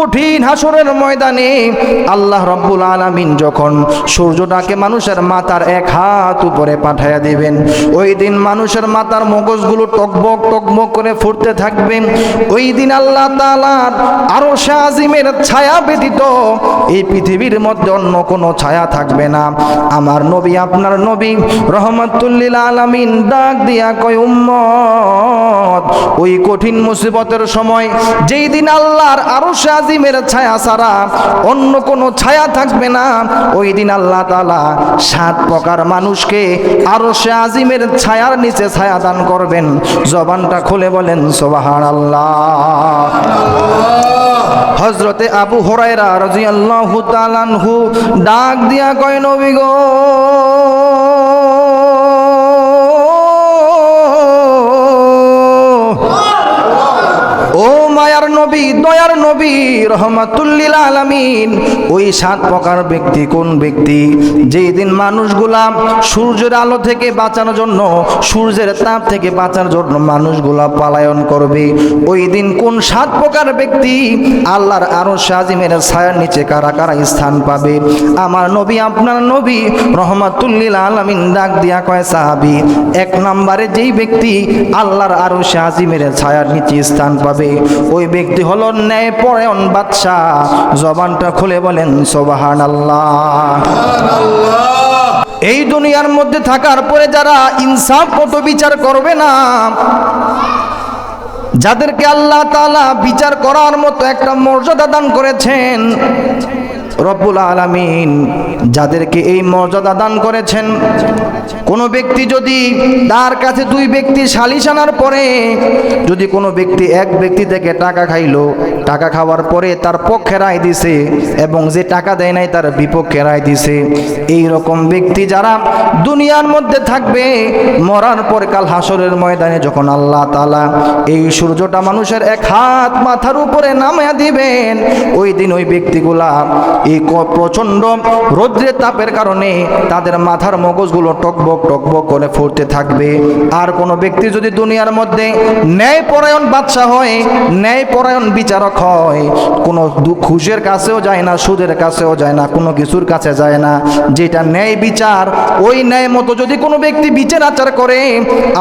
কঠিন হাসরের ময়দানে আল্লাহ রব্বুল আলামিন যখন সূর্যটাকে মানুষের মাথার এক হাত উপরে পাঠাইয়া দিবেন, ওই দিন মানুষের মাথার মগজগুলো টকবক টকবক করে ফুটতে থাকবেন। ওই দিন আল্লাহ তাআলার আরও আজিমের ছায়া ব্যতীত এই পৃথিবীর মধ্যে অন্য কোনো ছায়া থাকবে না। আমার নবী, আপনার নবী রহমতুল্লিল আলামিন ডাক দিয়া কয়, উম্মত, ওই কঠিন মুসিবতের সময় যেই দিন আল্লাহর আরও আজিমের ছায়া ছাড়া অন্য কোনো ছায়া থাকবে না। ওই দিন আল্লাহ তাআলা সাত প্রকার মানুষকে আরও সে আজিমের ছায়ার নিচে ছায়া দান করবেন। জবানটা খুলে বলেন সোবাহান আল্লাহ হজরতে আবু হরাইরা রাজিয়াল্লাহু তালানহু ডাক দিয়া কয়, নবী গো, ও মায়ার নবী, দয়ার নবী রহমাতুল্লিল আলামিন। ওই সাত প্রকার ব্যক্তি কোন ব্যক্তি? যেই দিন মানুষগুলা সূর্যের আলো থেকে বাঁচানোর জন্য, সূর্যের তাপ থেকে বাঁচার জন্য মানুষগুলা পালায়ন করবে, ওই দিন কোন সাত প্রকার ব্যক্তি? আল্লাহর আরও সাজিমের ছায়ার নিচে কারা কারা স্থান পাবে? আমার নবী, আপনার নবী রহমাতুল্লিল আলামিন, ডাক দিয়া কয় সাহাবি, এক নম্বরে যেই ব্যক্তি আল্লাহর আরও সাজিমের ছায়ার নিচে স্থান পাবে, ওই ব্যক্তি হলো ন্যায় পরায়ণ বাদশাহ জবানটা খুলে বলেন সোবাহান আল্লাহ এই দুনিয়ার মধ্যে থাকার পরে যারা ইনসাফ মতো বিচার করবে না, যাদেরকে আল্লাহ তাআলা বিচার করার মতো একটা মর্যাদা দান করেছেন, রব্বুল আলামিন যাদেরকে এই মর্যাদা দান করেছেন, কোনো ব্যক্তি যদি তার কাছে দুই ব্যক্তি সালিশ আনার পরে, যদি কোনো ব্যক্তি এক ব্যক্তি থেকে টাকা খাইলো টাকা খাওয়ার পরে তার পক্ষে রায় দিছে এবং যে টাকা দেয় নাই তার বিপক্ষে রায় দিছে। এই রকম ব্যক্তি যারা দুনিয়ার মধ্যে থাকবে, মরার পর কাল হাসরের ময়দানে যখন আল্লাহ তাআলা এই সূর্যটা মানুষের এক হাত মাথার উপরে নামিয়ে দিবেন, ওই দিন ওই ব্যক্তিগুলা এই প্রচণ্ড রৌদ্রের তাপের কারণে তাদের মাথার মগজগুলো টকবক টকবক করে ফুটতে থাকবে। আর কোনো ব্যক্তি যদি দুনিয়ার মধ্যে ন্যায় পরায়ণ বাদশাহ হয় ন্যায় পরায়ণ বিচারক হয় কোনো ঘুষের কাছেও যায় না, সুদের কাছেও যায় না, কোনো কিছুর কাছে যায় না। যেটা ন্যায় বিচার, ওই ন্যায় মতো যদি কোনো ব্যক্তি বিচার আচার করে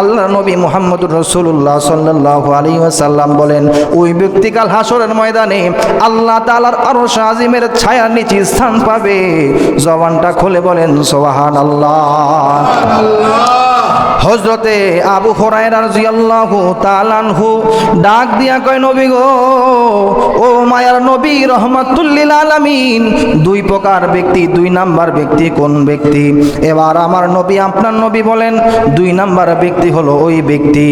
আল্লাহ নবী মোহাম্মদুর রসুল্লাহ সাল্লাহ আলী সাল্লাম বলেন, ওই ব্যক্তি কাল হাসরের ময়দানে আল্লাহ তালার আরও আজিমের ছায়ার নিচে স্থান পাবে। জবানটা খুলে বলেন সোহান আল্লাহ হজরতে আবু হরাইরা রাদিয়াল্লাহু তাআলাহু ডাক দিয়া কয়, নবী গো, ও মায়ার নবী রহমাতুল্লিল আলামিন, দুই প্রকার ব্যক্তি, দুই নাম্বার ব্যক্তি কোন ব্যক্তি? এবার আমার নবী আপনার নবী বলেন, দুই নাম্বার ব্যক্তি হলো ওই ব্যক্তি,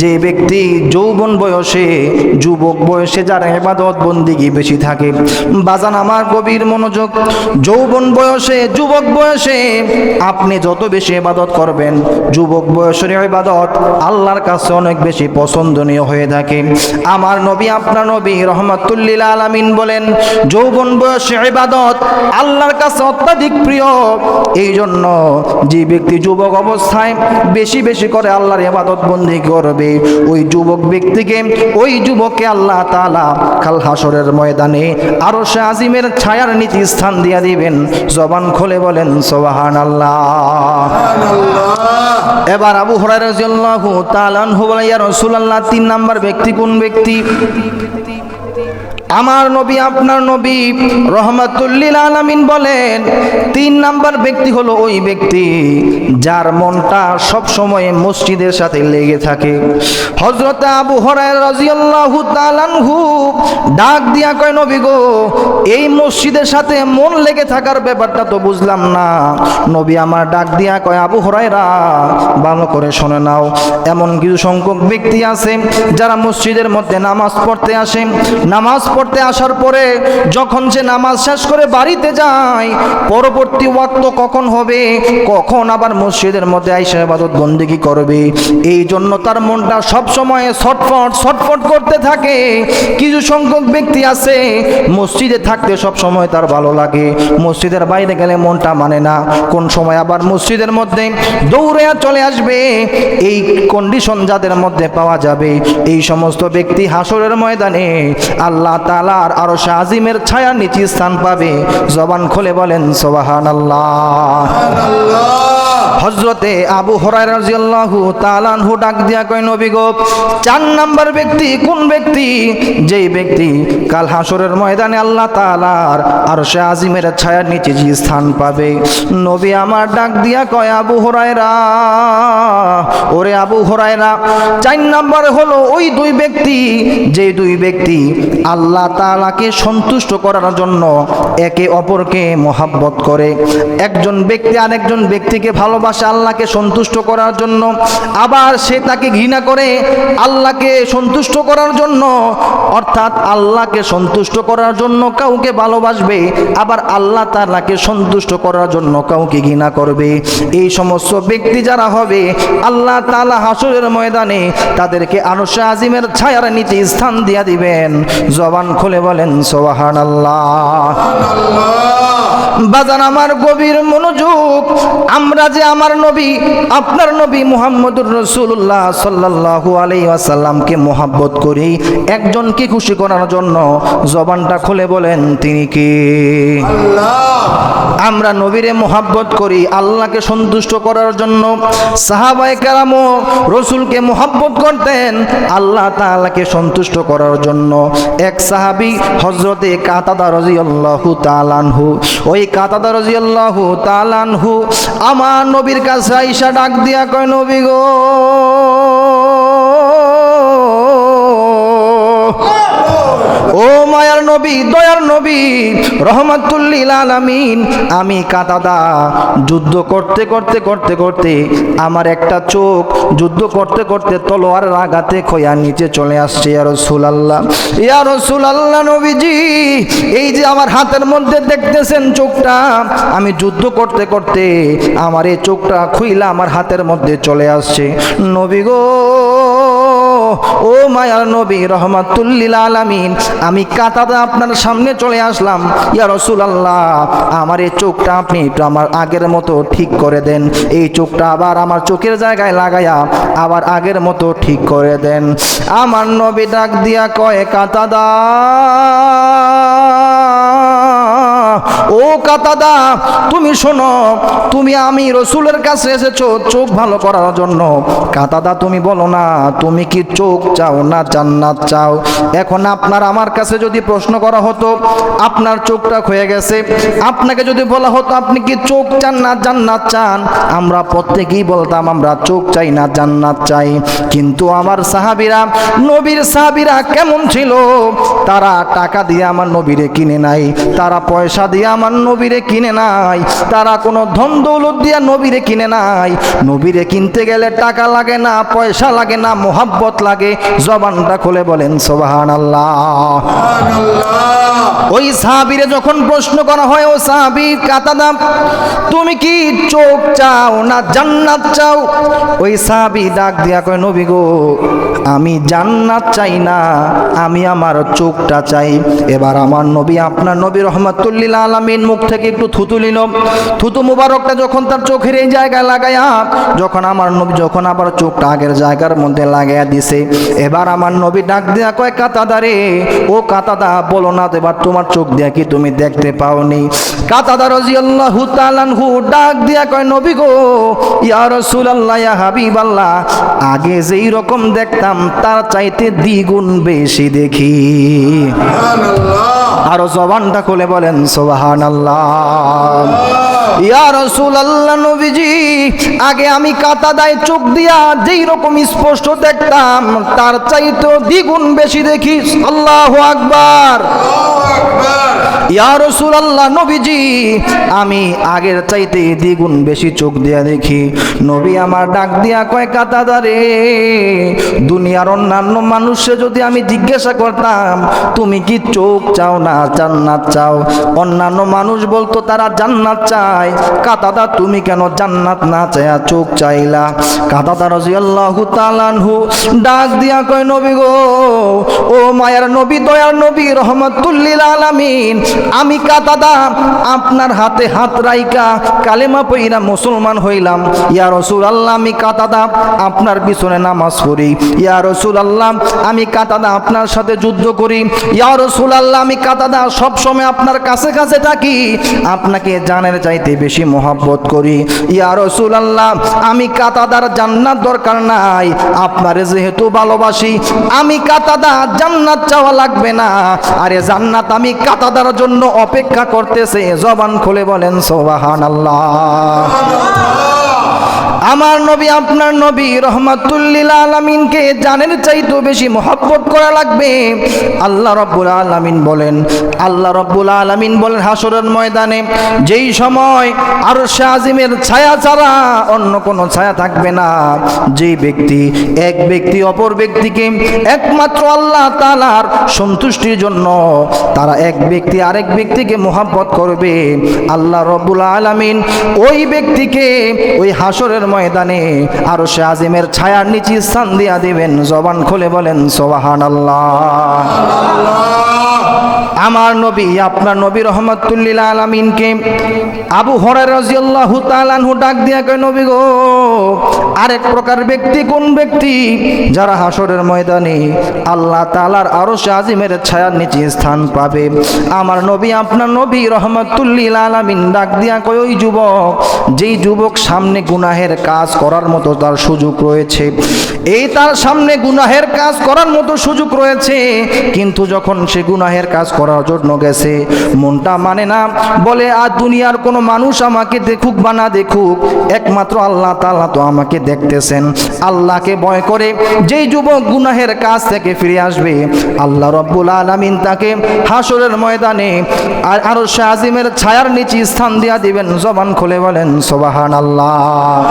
যে ব্যক্তি যৌবন বয়সে, যুবক বয়সে যার ইবাদত বন্দিগি বেশি থাকে। বাজান আমার গভীর মনোযোগ, যৌবন বয়সে, যুবক বয়সে আপনি যত বেশি ইবাদত করবেন, যুবক বয়সের ইবাদত আল্লাহর কাছে অনেক বেশি পছন্দনীয় হয়ে থাকে। আমার নবী আপনার নবী রহমাতুল্লিল আলামিন বলেন, যৌবন বয়সে ইবাদত আল্লাহর কাছে অত্যাধিক প্রিয়। এই জন্য যে ব্যক্তি যুবক অবস্থায় বেশি বেশি করে আল্লাহর ইবাদত বন্দি করবে, ওই যুবক ব্যক্তিকে, ওই যুবককে আল্লাহ তাআলা কাল ময়দানে আরও সে আজিমের ছায়ার নিচে স্থান দিয়া দিবেন। জবান খুলে বলেন সোবাহান আল্লাহ এবার আবু হরাই রাদিয়াল্লাহু তাআলা তিন নাম্বার ব্যক্তি কোন ব্যক্তি? আমার নবী, আপনার নবী রহমাতুল্লিল আলামিন বলেন, তিন নাম্বার ব্যক্তি হলো ওই ব্যক্তি যার মনটা সব সময় মসজিদের সাথে লেগে থাকে। হযরত আবু হুরায়রা রাদিয়াল্লাহু তাআলা আনহু ডাক দিয়া কয়, নবী গো, এই মসজিদের সাথে মন লেগে থাকার ব্যাপারটা তো বুঝলাম না। নবী আমার ডাক দিয়া কয়, আবু হুরায়রা, ভালো করে শুনে নাও। এমন কিছু সংখ্যক ব্যক্তি আছে যারা মসজিদের মধ্যে নামাজ পড়তে আসে। নামাজ পড়তে আসার পরে যখন সে নামাজ শেষ করে বাড়িতে যায়, পরবর্তী ওয়াক্ত কখন হবে? কখন আবার মসজিদের মধ্যে আইসা ইবাদত বন্দিগি করবে? এই জন্য তার মনটা সব সময় ছটফট ছটফট করতে থাকে। কিছু সংখ্যক ব্যক্তি আছে, মসজিদে থাকতে সব সময় তার ভালো লাগে। মসজিদের বাইরে গেলে মনটা মানে না। কোন সময় আবার মসজিদের মধ্যে দৌড়ে চলে আসবে, এই কন্ডিশন যাদের মধ্যে পাওয়া যাবে। এই সমস্ত ব্যক্তি হাসরের ময়দানে আল্লাহ তালার আরও শাহজিমের ছায়া নিচে স্থান পাবে। জবান খুলে বলেন সোবাহান আল্লাহ হজরতে আবু হরাই রাজিয়াল্লাহু তালানহু ডাক দিয়া কয়, নবী গো, চার নাম্বার ব্যক্তি কোন ব্যক্তি? যেই ব্যক্তি কাল হাসরের ময়দানে আল্লাহ তালার আর সে আজিমের ছায়ার নিচে যে স্থান পাবে। নবী আমার ডাক দিয়া কয়, আবু হরাইরা ওরে আবু হরাইরা চার নাম্বার হলো ওই দুই ব্যক্তি যে দুই ব্যক্তি আল্লাহ তালাকে সন্তুষ্ট করার জন্য একে অপরকে মোহাব্বত করে। একজন ব্যক্তি আরেকজন ব্যক্তিকে ভালোবাসে আল্লাহকে সন্তুষ্ট করার জন্য। আবার সে তাকে ঘৃণা করে আল্লাহকে সন্তুষ্ট করার জন্য। অর্থাৎ আল্লাহকে সন্তুষ্ট করার জন্য কাউকে ভালোবাসবে আবার আল্লাহ তাআলাকে সন্তুষ্ট করার জন্য কাউকে ঘৃণা করবে। এই সমস্ত ব্যক্তি যারা হবে আল্লাহ তাআলা হাসরের ময়দানে তাদেরকে আনুষা আজিমের ছায়ার নিচে স্থান দিয়া দিবেন। জবান খুলে বলেন সোহান আল্লাহ বাজান আমার গভীর মনোযোগ আমরা যে আমার নবী, আপনার নবী মুহাম্মদুর রসুল্লাহ সাল্লাল্লাহু আলি আসাল্লামকে মোহাব্বত করি, একজনকে খুশি করার জন্য জবানটা খুলে বলেন, তিনি কি? আমরা নবীরে মোহাব্বত করি, আল্লাহকে সন্তুষ্ট করার জন্য সাহাবায়ে কেরামও রসুলকে মোহাব্বত করতেন, আল্লাহ তাআলাকে সন্তুষ্ট করার জন্য। এক সাহাবী হজরতে কাতাদা রাদিয়াল্লাহু তাআলাহু ওই কাতাদা রাদিয়াল্লাহু তাআলাহু আমার নবীর কাছে আইসা ডাক দিয়া কয়, নবী গো নবী, দয়ার নবী রহমাতুল্লিল আলামিন। আমি কাতাদা যুদ্ধ করতে করতে করতে করতে আমার একটা চোখ যুদ্ধ করতে করতে তলোয়ারের আঘাতে খোয়া নিচে চলে আসছে, ইয়া রাসূলুল্লাহ। ইয়া রাসূলুল্লাহ নবীজি, এই যে আমার হাতের মধ্যে দেখতেছেন চোখটা, আমি যুদ্ধ করতে করতে আমার এই চোখটা খুইলা আমার হাতের মধ্যে চলে আসছে। নবী গো, ও মায়ার নবী রহমাতুল্লিল আলামিন, আমি কাতাদা আপনার সামনে চলে আসলাম। ইয়া রসুল আল্লাহ আমার এই চোখটা আপনি একটু আমার আগের মতো ঠিক করে দেন। এই চোখটা আবার আমার চোখের জায়গায় লাগাইয়া আবার আগের মতো ঠিক করে দেন। আমার নবী ডাক দিয়া কয় কাতাদা ও কাতাদা, তুমি শোনো, তুমি আমি রসুলের কাছে এসেছ চোখ ভালো করার জন্য। কাতাদা, তুমি বলো না, তুমি কি চোখ চাও না জান্নাত চাও? এখন আপনার আমার কাছে যদি প্রশ্ন করা হতো, আপনার চোখটা ক্ষয়ে গেছে। আপনাকে যদি বলা হতো, আপনি কি চোখ চান না জান্নাত চান? আমরা প্রত্যেকেই বলতাম, আমরা চোখ চাই না জান্নাত চাই। কিন্তু আমার সাহাবিরা, নবীর সাহাবিরা কেমন ছিল? তারা টাকা দিয়ে আমার নবীরে কিনে নাই, তারা পয়সা দিয়ে আমার নবীরে কিনে নাই। তারা কোনো ধন দৌলত দিয়ে নবীরে কিনে নাই। নবীরে কিনতে গেলে টাকা লাগে না পয়সা লাগে না মোহাব্বত লাগে। জবানটা খুলে বলেন সোবাহান আল্লাহ ওই সাহাবিরে যখন প্রশ্ন করা হয় ও সাহাবি কাতাদা তুমি কি চোখ চাও না জান্নাত চাও? ওই সাহাবি ডাক দিয়া কয় নবী গো আমি জান্নাত চাই না আমি আমার চোখটা চাই। এবার আমার নবী আপনার নবী রহমাতুল্লিল আলমিন মুখ থেকে একটু থুতু নিল। থুতু মুবারকটা যখন তার চোখের এই জায়গায় লাগাইয়া, যখন আমার নবী, যখন আবার চোখটা আগের জায়গার মধ্যে লাগাইয়া দিছে, এবার আমার নবী ডাক দিয়া কয়, কাতাদারে, ও কাতাদা, বলো না এবার তোমার চোখ দিয়া কি তুমি দেখতে পাওনি? কাতাদা রাদিয়াল্লাহু তাআলাহু ডাক দিয়া কয়, নবী গো, ইয়া রাসূলুল্লাহ, ইয়া হাবিবাল্লাহ, আগে যেই রকম দেখতাম, তার চাইতে দ্বিগুণ বেশি দেখি। আরও জবানটা খুলে বলেন সোবাহান আল্লাহ ইয়া আল্লাহ নবীজি, আগে আমি কাতাদায় চোখ দিয়া যেই রকম স্পষ্ট দেখতাম, তার চাইতেও দ্বিগুণ বেশি দেখি। আল্লাহ আকবার। নবীজি, আমি আগের চাইতে দ্বিগুণ বেশি চোখ দিয়া দেখি। নবী আমার ডাক দিয়া কয় কাতাদারে দুনিয়ার অন্যান্য মানুষে যদি আমি জিজ্ঞাসা করতাম, তুমি কি চোখ চাও না জান্নাত চাও? অন্যান্য মানুষ বলতো, তারা জান্নাত চায়। কাতাদা তুমি কেন জান্নাত না চায়া চোখ চাইলা? কাতাদা রাদিয়াল্লাহু তাআলাহু ডাক দিয়া কয়, নবী গো, ও মায়ার নবী, দয়ার নবী রহমাতুল্লিল আলামিন। আমি কাতাদা আপনার হাতে হাত রাইকা কালেমা পইরা মুসলমান হইলাম। ইয়া রসুল আল্লাহ আমি কাতাদা আপনার পিছনে নামাজ পড়ি। ইয়া রসুল আল্লাহ আমি কাতাদা আপনার সাথে যুদ্ধ করি। ইয়া রসুল আল্লাহ আমি কাতাদা সব সময় আপনার কাছে কাছে থাকি। আপনাকে জানের চাইতে বেশি মহাব্বত করি। ইয়া রসুল আল্লাহ আমি কাতাদার, জান্নাত দরকার নাই। আপনারে যেহেতু ভালোবাসি, আমি কাতাদা জান্নাত চাওয়া লাগবে না। আরে জান্নাত আমি কাতাদার জন্য অপেক্ষা করতেছে জবান খুলে বলেন সোবাহান আল্লাহ আমার নবী, আপনার নবী রহমাতুল্লিল আলমিনকে জানের চাইতো বেশি মহব্বত করা লাগবে। আল্লাহ রব্বুল আলমিন বলেন, আল্লাহ রব্বুল আলমিন বলেন হাসরের ময়দানে, যেই সময় আর আজিমের ছায়া ছাড়া অন্য কোনো ছায়া থাকবে না। যেই ব্যক্তি, এক ব্যক্তি অপর ব্যক্তিকে একমাত্র আল্লাহ তালার সন্তুষ্টির জন্য তারা এক ব্যক্তি আরেক ব্যক্তিকে মোহাব্বত করবে। আল্লাহ রব্বুল আলমিন ওই ব্যক্তিকে ওই হাসরের ময়দানে আরও সে আজিমের ছায়ার নিচে স্থান দিয়া দিবেন। জবান খুলে বলেন সোবাহান আমার নবী, আপনার নবী রহমতুল্লিল আলমিনকে আবু হরার রাজিয়াল্লাহু তাআলাহু ডাক দিয়া কয়, নবী গো, আরেক প্রকার ব্যক্তি কোন ব্যক্তি যারা হাসরের ময়দানে আল্লাহ তালার আরও আজিমের ছায়ার নিচে স্থান পাবে? আমার নবী, আপনার নবী রহমতুল্লিল আলামিন ডাক দিয়া কয়, ওই যুবক, যেই যুবক সামনে গুনাহের কাজ করার মতো তার সুযোগ রয়েছে, এই তার সামনে গুনাহের কাজ করার মতো সুযোগ রয়েছে, কিন্তু যখন সে গুনাহের কাজ করার জন্য গেছে মনটা মানে না বলে আর দুনিয়ার কোনো মানুষ আমাকে দেখুক বা না দেখুক একমাত্র আল্লাহ তাআলা তো আমাকে দেখতেছেন। আল্লাহকে ভয় করে যেই যুবক গুনাহের কাজ থেকে ফিরে আসবে আল্লাহ রব্বুল আলামিন তাকে হাসরের ময়দানে আর আরও আজিমের ছায়ার নিচে স্থান দিয়া দিবেন। জবান খুলে বলেন সোবাহান আল্লাহ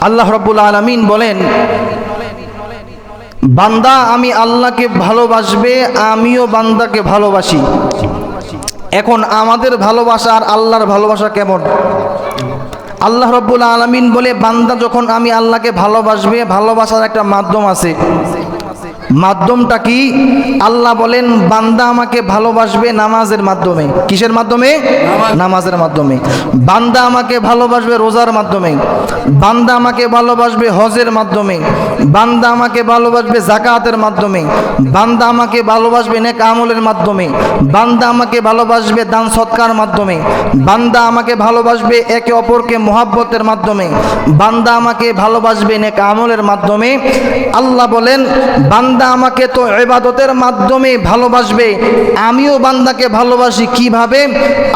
আল্লাহ রব্বুল আলামিন বলেন বান্দা আমি আল্লাহকে ভালোবাসবে, আমিও বান্দাকে ভালোবাসি। এখন আমাদের ভালোবাসা আর আল্লাহর ভালোবাসা কেমন? আল্লাহ রব্বুল আলমিন বলে, বান্দা যখন আমি আল্লাহকে ভালোবাসবে, ভালোবাসার একটা মাধ্যম আছে। মাধ্যমটা কি? আল্লাহ বলেন বান্দা আমাকে ভালোবাসবে নামাজের মাধ্যমে। কিসের মাধ্যমে? নামাজের মাধ্যমে। বান্দা আমাকে ভালোবাসবে রোজার মাধ্যমে। বান্দা আমাকে ভালোবাসবে হজের মাধ্যমে। বান্দা আমাকে ভালোবাসবে জাকাতের মাধ্যমে। বান্দা আমাকে ভালোবাসবে নেক আমলের মাধ্যমে। বান্দা আমাকে ভালোবাসবে দান সৎকার মাধ্যমে। বান্দা আমাকে ভালোবাসবে একে অপরকে মোহাব্বতের মাধ্যমে। বান্দা আমাকে ভালোবাসবে নেক আমলের মাধ্যমে। আল্লাহ বলেন বান্দা আমাকে তো এবাদতের মাধ্যমে ভালোবাসবে। আমিও বান্দাকে ভালোবাসি কীভাবে?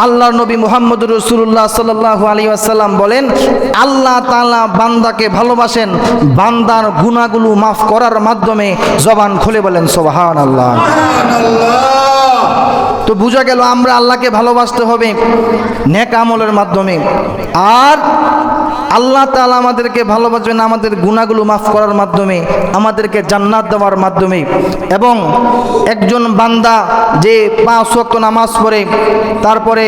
আল্লাহ নবী মোহাম্মদ রসুল্লাহ সাল্লাহ আলী আসাল্লাম বলেন, আল্লাহ তালা বান্দাকে ভালোবাসেন, বান্দার গুণাগুলো মাফ করার মাধ্যমে জবান খুলে বলেন সোহান আল্লাহ তো বোঝা গেল আমরা আল্লাহকে ভালোবাসতে হবে নেক আমলের মাধ্যমে। আর আল্লাহ তাআলা আমাদেরকে ভালোবাসবেন আমাদের গুণাগুলো মাফ করার মাধ্যমে, আমাদেরকে জান্নাত দেওয়ার মাধ্যমে। এবং একজন বান্দা যে পাঁচ ওয়াক্ত নামাজ পড়ে, তারপরে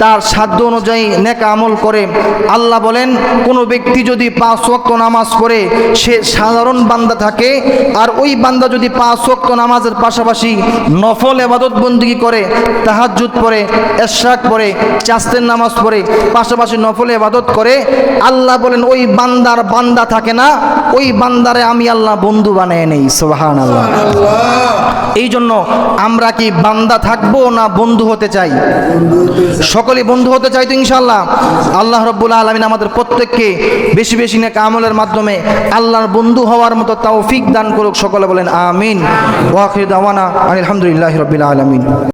তার সাধ্য অনুযায়ী নেক আমল করে, আল্লাহ বলেন, কোনো ব্যক্তি যদি পাঁচ ওয়াক্ত নামাজ পড়ে, সে সাধারণ বান্দা থাকে। আর ওই বান্দা যদি পাঁচ ওয়াক্ত নামাজের পাশাপাশি নফল এবাদত বন্দিগি করে তাহাজ্জুদ পড়ে এশরাক পড়ে চাস্তের নামাজ পড়ে পাশাপাশি নফল এবাদত করে আল্লাহ বলেন ওই বান্দার বান্দা থাকে না ওই বান্দারে আমি আল্লাহ বন্ধু বানিয়ে নেই। সোহান আল্লাহ এই জন্য আমরা কি বান্দা থাকব না বন্ধু হতে চাই? সকলে বন্ধু হতে চাই তো ইনশাল্লাহ আল্লাহ রব্বুল আলমিন আমাদের প্রত্যেককে বেশি বেশি নেক আমলের মাধ্যমে আল্লাহর বন্ধু হওয়ার মতো তাও ফিক দান করুক সকলে বলেন আমিন। ওয়াখির দাওয়ানা আলহামদুলিল্লাহ রবিল আলমিন।